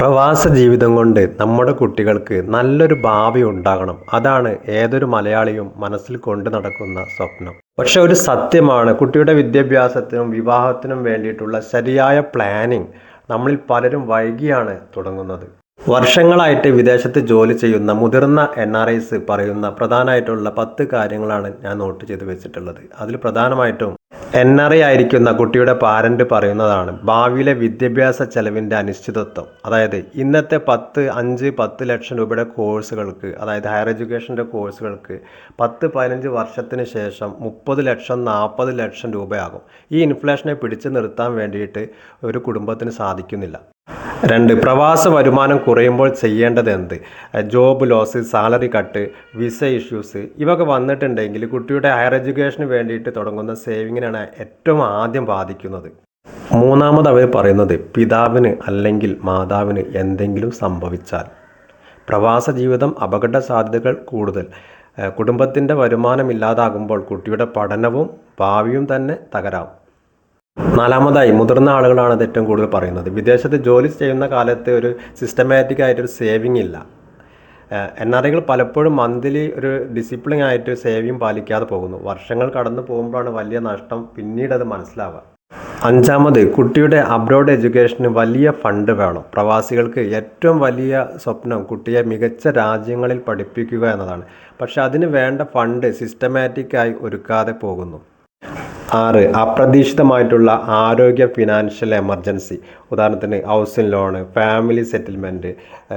പ്രവാസ ജീവിതം കൊണ്ട് നമ്മുടെ കുട്ടികൾക്ക് നല്ലൊരു ഭാവി ഉണ്ടാകണം. അതാണ് ഏതൊരു മലയാളിയും മനസ്സിൽ കൊണ്ട് നടക്കുന്ന സ്വപ്നം. പക്ഷെ ഒരു സത്യമാണ് കുട്ടിയുടെ വിദ്യാഭ്യാസത്തിനും വിവാഹത്തിനും വേണ്ടിയിട്ടുള്ള ശരിയായ പ്ലാനിങ് നമ്മളിൽ പലരും വൈകിയാണ് തുടങ്ങുന്നത്. വർഷങ്ങളായിട്ട് വിദേശത്ത് ജോലി ചെയ്യുന്ന മുതിർന്ന എൻ ആർ ഐസ് പറയുന്ന പ്രധാനമായിട്ടുള്ള പത്ത് കാര്യങ്ങളാണ് ഞാൻ നോട്ട് ചെയ്ത് വെച്ചിട്ടുള്ളത്. അതിൽ പ്രധാനമായിട്ടും എൻ ആർ ഐ ആയിരിക്കുന്ന കുട്ടിയുടെ പാരന്റ് പറയുന്നതാണ് ഭാവിയിലെ വിദ്യാഭ്യാസ ചെലവിന്റെ അനിശ്ചിതത്വം അതായത് ഇന്നത്തെ പത്ത് അഞ്ച് പത്ത് ലക്ഷം രൂപയുടെ കോഴ്സുകൾക്ക് അതായത് ഹയർ എഡ്യൂക്കേഷന്റെ കോഴ്സുകൾക്ക് പത്ത് പതിനഞ്ച് വർഷത്തിന് ശേഷം മുപ്പത് ലക്ഷം നാൽപ്പത് ലക്ഷം രൂപയാകും. ഈ ഇൻഫ്ലേഷനെ പിടിച്ചു നിർത്താൻ വേണ്ടിയിട്ട് ഒരു കുടുംബത്തിന് സാധിക്കുന്നില്ല. രണ്ട് പ്രവാസ വരുമാനം കുറയുമ്പോൾ ചെയ്യേണ്ടത് എന്ത് job loss salary cut visa issues ഇവയൊക്കെ വന്നിട്ടുണ്ടെങ്കിൽ കുട്ടിയുടെ ഹയർ എഡ്യൂക്കേഷന് വേണ്ടിയിട്ട് തുടങ്ങുന്ന സേവിങ്ങിനാണ് ഏറ്റവും ആദ്യം ബാധിക്കുന്നത്. മൂന്നാമത് അവർ പറയുന്നത് പിതാവിന് അല്ലെങ്കിൽ മാതാവിന് എന്തെങ്കിലും സംഭവിച്ചാൽ. പ്രവാസ ജീവിതം അപകട സാധ്യതകൾ കൂടുതൽ. കുടുംബത്തിന്റെ വരുമാനം ഇല്ലാതാകുമ്പോൾ കുട്ടിയുടെ പഠനവും ഭാവിയും തന്നെ തകരാം. നാലാമതായി മുതിർന്ന ആളുകളാണ് ഇത് ഏറ്റവും കൂടുതൽ പറയുന്നത്. വിദേശത്ത് ജോലി ചെയ്യുന്ന കാലത്ത് ഒരു സിസ്റ്റമാറ്റിക് ആയിട്ടൊരു സേവിങ് ഇല്ല. എൻ ആർ ഐകൾ പലപ്പോഴും മന്ത്ലി ഒരു ഡിസിപ്ലിൻ ആയിട്ട് സേവിങ് പാലിക്കാതെ പോകുന്നു. വർഷങ്ങൾ കടന്നു പോകുമ്പോഴാണ് വലിയ നഷ്ടം പിന്നീട് അത് മനസ്സിലാവുക. അഞ്ചാമത് കുട്ടിയുടെ അബ്രോഡ് എഡ്യൂക്കേഷന് വലിയ ഫണ്ട് വേണം. പ്രവാസികൾക്ക് ഏറ്റവും വലിയ സ്വപ്നം കുട്ടിയെ മികച്ച രാജ്യങ്ങളിൽ പഠിപ്പിക്കുക എന്നതാണ്. പക്ഷേ അതിന് വേണ്ട ഫണ്ട് സിസ്റ്റമാറ്റിക്കായി ഒരുക്കാതെ പോകുന്നു. ആറ് അപ്രതീക്ഷിതമായിട്ടുള്ള ആരോഗ്യ ഫിനാൻഷ്യൽ എമർജൻസി ഉദാഹരണത്തിന് housing loan family settlement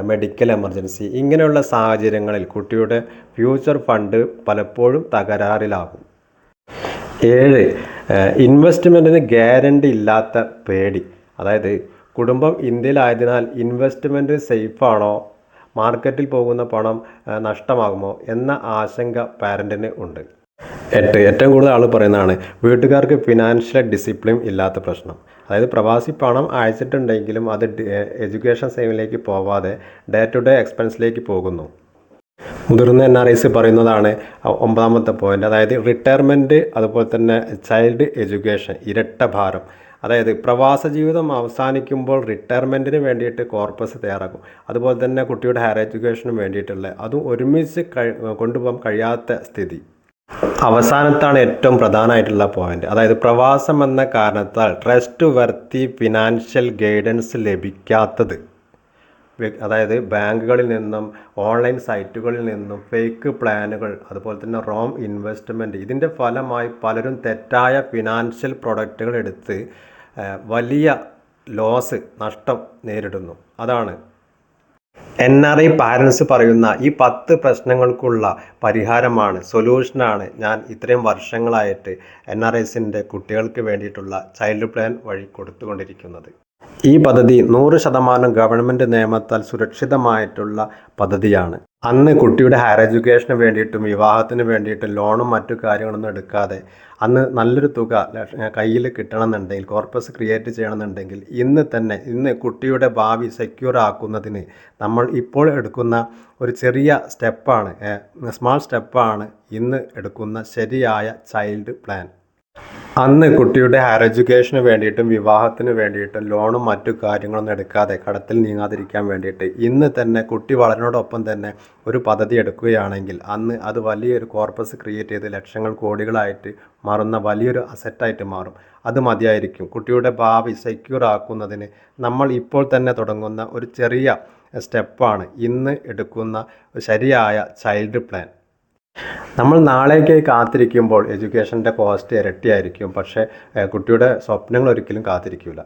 medical emergency ഇങ്ങനെയുള്ള സാഹചര്യങ്ങളിൽ കുട്ടിയുടെ ഫ്യൂച്ചർ ഫണ്ട് പലപ്പോഴും തകരാറിലാകും. ഏഴ് ഇൻവെസ്റ്റ്മെന്റിന് ഗ്യാരണ്ടി ഇല്ലാത്ത പേടി. അതായത് കുടുംബം ഇന്ത്യയിലായതിനാൽ ഇൻവെസ്റ്റ്മെന്റ് സേഫാണോ മാർക്കറ്റിൽ പോകുന്ന പണം നഷ്ടമാകുമോ? എന്ന ആശങ്ക പാരന്റിന് ഉണ്ട്. എട്ട് ഏറ്റവും കൂടുതൽ ആൾ പറയുന്നതാണ് വീട്ടുകാർക്ക് ഫിനാൻഷ്യൽ ഡിസിപ്ലിൻ ഇല്ലാത്ത പ്രശ്നം. അതായത് പ്രവാസി പണം അയച്ചിട്ടുണ്ടെങ്കിലും അത് എഡ്യൂക്കേഷൻ സേവിലേക്ക് പോവാതെ ഡേ ടു ഡേ എക്സ്പെൻസിലേക്ക് പോകുന്നു. മുതിർന്ന എൻ ആർ ഐസ് പറയുന്നതാണ് ഒമ്പതാമത്തെ പോയിന്റ് അതായത് റിട്ടയർമെന്റ് അതുപോലെ തന്നെ ചൈൽഡ് എഡ്യൂക്കേഷൻ ഇരട്ട ഭാരം. അതായത് പ്രവാസ ജീവിതം അവസാനിക്കുമ്പോൾ റിട്ടയർമെന്റിന് വേണ്ടിയിട്ട് കോർപ്പസ് തയ്യാറാക്കും. അതുപോലെ തന്നെ കുട്ടിയുടെ ഹയർ എഡ്യൂക്കേഷനും വേണ്ടിയിട്ടുള്ള അതും ഒരുമിച്ച് കൊണ്ടുപോകാൻ കഴിയാത്ത സ്ഥിതി. അവസാനത്താണ് ഏറ്റവും പ്രധാനമായിട്ടുള്ള പോയിന്റ് അതായത് പ്രവാസം എന്ന കാരണത്താൽ ട്രസ്റ്റ് വർത്തി ഫിനാൻഷ്യൽ ഗൈഡൻസ് ലഭിക്കാത്തത്. അതായത് ബാങ്കുകളിൽ നിന്നും ഓൺലൈൻ സൈറ്റുകളിൽ നിന്നും ഫേക്ക് പ്ലാനുകൾ അതുപോലെ തന്നെ റോം ഇൻവെസ്റ്റ്മെന്റ് ഇതിന്റെ ഫലമായി പലരും തെറ്റായ ഫിനാൻഷ്യൽ പ്രൊഡക്റ്റുകൾ എടുത്ത് വലിയ ലോസ് നഷ്ടം നേരിടുന്നു. അതാണ് എൻ ആർ ഐ പാരൻസ് പറയുന്ന ഈ പത്ത് പ്രശ്നങ്ങൾക്കുള്ള പരിഹാരമാണ് സൊല്യൂഷനാണ് ഞാൻ ഇത്രയും വർഷങ്ങളായിട്ട് എൻ ആർ ഐസിന്റെ കുട്ടികൾക്ക് വേണ്ടിയിട്ടുള്ള ചൈൽഡ് പ്ലാൻ വഴി കൊടുത്തുകൊണ്ടിരിക്കുന്നത്. ഈ പദ്ധതി നൂറ് ശതമാനം ഗവൺമെന്റ് നിയമത്താൽ സുരക്ഷിതമായിട്ടുള്ള പദ്ധതിയാണ്. അന്ന് കുട്ടിയുടെ ഹയർ എഡ്യൂക്കേഷന് വേണ്ടിയിട്ടും വിവാഹത്തിന് വേണ്ടിയിട്ടും ലോണും മറ്റു കാര്യങ്ങളൊന്നും എടുക്കാതെ അന്ന് നല്ലൊരു തുക കയ്യിൽ കിട്ടണമെന്നുണ്ടെങ്കിൽ കോർപ്പസ് ക്രിയേറ്റ് ചെയ്യണമെന്നുണ്ടെങ്കിൽ ഇന്ന് തന്നെ ഇന്ന് കുട്ടിയുടെ ഭാവി സെക്യൂർ ആക്കുന്നതിന് നമ്മൾ ഇപ്പോൾ എടുക്കുന്ന ഒരു ചെറിയ സ്റ്റെപ്പാണ് സ്മാൾ സ്റ്റെപ്പാണ് ഇന്ന് എടുക്കുന്ന ശരിയായ ചൈൽഡ് പ്ലാൻ അന്ന് കുട്ടിയുടെ ഹയർ എഡ്യൂക്കേഷന് വേണ്ടിയിട്ടും വിവാഹത്തിന് വേണ്ടിയിട്ടും ലോണും മറ്റു കാര്യങ്ങളൊന്നും എടുക്കാതെ കടത്തിൽ നീങ്ങാതിരിക്കാൻ വേണ്ടിയിട്ട് ഇന്ന് തന്നെ കുട്ടി വളരിനോടൊപ്പം തന്നെ ഒരു പദ്ധതി എടുക്കുകയാണെങ്കിൽ അന്ന് അത് വലിയൊരു കോർപ്പസ് ക്രിയേറ്റ് ചെയ്ത് ലക്ഷങ്ങൾ കോടികളായിട്ട് മാറുന്ന വലിയൊരു അസറ്റായിട്ട് മാറും. അത് മതിയായിരിക്കും. കുട്ടിയുടെ ഭാവി സെക്യൂർ ആക്കുന്നതിന് നമ്മൾ ഇപ്പോൾ തന്നെ തുടങ്ങുന്ന ഒരു ചെറിയ സ്റ്റെപ്പാണ് ഇന്ന് എടുക്കുന്ന ശരിയായ ചൈൽഡ് പ്ലാൻ നമ്മൾ നാളേക്കായി കാത്തിരിക്കുമ്പോൾ എഡ്യൂക്കേഷന്റെ കോസ്റ്റ് ഇരട്ടിയായിരിക്കും. പക്ഷേ കുട്ടിയുടെ സ്വപ്നങ്ങൾ ഒരിക്കലും കാത്തിരിക്കില്ല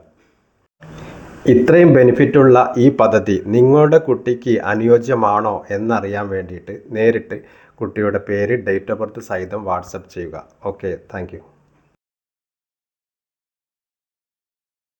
ഇത്രയും ബെനിഫിറ്റുള്ള ഈ പദ്ധതി നിങ്ങളുടെ കുട്ടിക്ക് അനുയോജ്യമാണോ എന്നറിയാൻ വേണ്ടിയിട്ട് നേരിട്ട് കുട്ടിയുടെ പേര് ഡേറ്റ് ഓഫ് ബർത്ത് സഹിതം വാട്സപ്പ് ചെയ്യുക. Okay thank